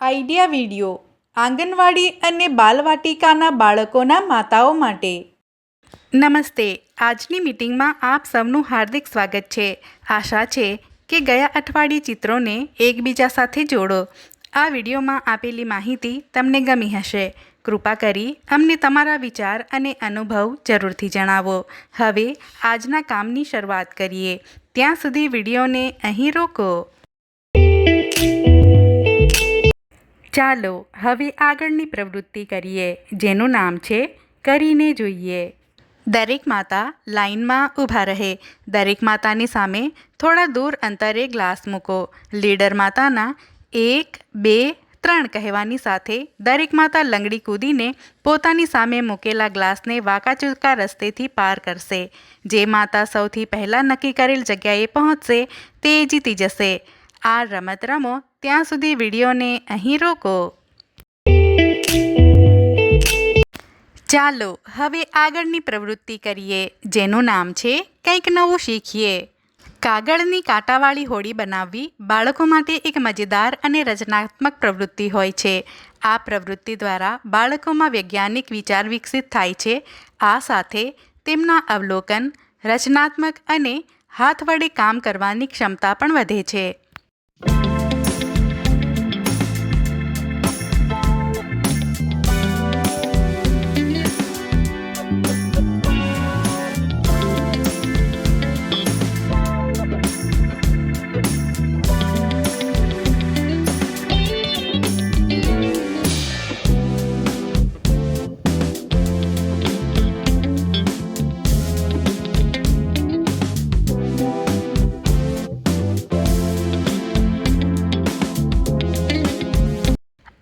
Idea video આંગણવાડી અને બાલવાટિકાના બાળકોના માતાઓ માટે. નમસ્તે, આજની મીટિંગમાં આપ સૌનું હાર્દિક સ્વાગત છે. આશા છે કે ગયા અઠવાડિયે ચિત્રોને એકબીજા સાથે જોડો. આ વિડીયોમાં આપેલી માહિતી તમને ગમી હશે. કૃપા કરી અમને તમારા વિચાર અને અનુભવ જરૂરથી જણાવો. હવે આજના કામની શરૂઆત કરીએ. ત્યાં સુધી વિડીયોને અહીં રોકો. ચાલો હવે આગળની પ્રવૃત્તિ કરીએ, જેનું નામ છે કરીને જોઈએ. દરેક માતા લાઇનમાં ઊભા રહે. દરેક માતાની સામે થોડા દૂર અંતરે ગ્લાસ મૂકો. લીડર માતાના એક, બે, ત્રણ કહેવાની સાથે દરેક માતા લંગડી કૂદીને પોતાની સામે મૂકેલા ગ્લાસને વાંકાચૂકા રસ્તેથી પાર કરશે. જે માતા સૌથી પહેલાં નક્કી કરેલ જગ્યાએ પહોંચશે, તે જીતી જશે. આ રમત રમો ત્યાં સુધી વિડીયોને અહીં રોકો. ચાલો હવે આગળની પ્રવૃત્તિ કરીએ, જેનું નામ છે કંઈક નવું શીખીએ. કાગળની કાંટાવાળી હોડી બનાવવી બાળકો માટે એક મજેદાર અને રચનાત્મક પ્રવૃત્તિ હોય છે. આ પ્રવૃત્તિ દ્વારા બાળકોમાં વૈજ્ઞાનિક વિચાર વિકસિત થાય છે. આ સાથે તેમના અવલોકન, રચનાત્મક અને હાથ વડે કામ કરવાની ક્ષમતા પણ વધે છે.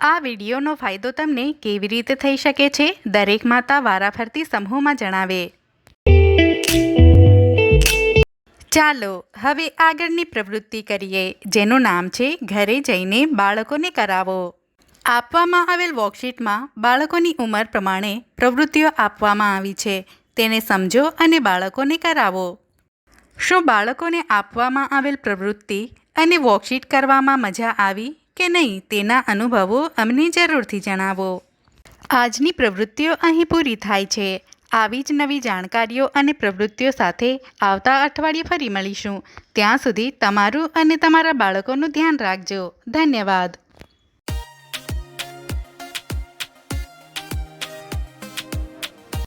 આ વિડીયોનો ફાયદો તમને કેવી રીતે થઈ શકે છે, દરેક માતા વારાફરતી સમૂહમાં જણાવે. ચાલો, હવે આગળની પ્રવૃત્તિ કરીએ, જેનું નામ છે, ઘરે જઈને બાળકોને કરાવો. આપવામાં આવેલ વર્કશીટમાં બાળકોની ઉંમર પ્રમાણે પ્રવૃત્તિઓ આપવામાં આવી છે. તેને સમજો અને બાળકોને કરાવો. શું બાળકોને આપવામાં આવેલ પ્રવૃત્તિ અને વર્કશીટ કરવામાં મજા આવી? કે નહીં તેના અનુભવો અમને જરૂરથી જણાવો. આજની પ્રવૃત્તિઓ અહીં પૂરી થાય છે. આવી જ નવી જાણકારીઓ અને પ્રવૃત્તિઓ સાથે આવતા અઠવાડિયે ફરી મળીશું. ત્યાં સુધી તમારું અને તમારા બાળકોનું ધ્યાન રાખજો. ધન્યવાદ.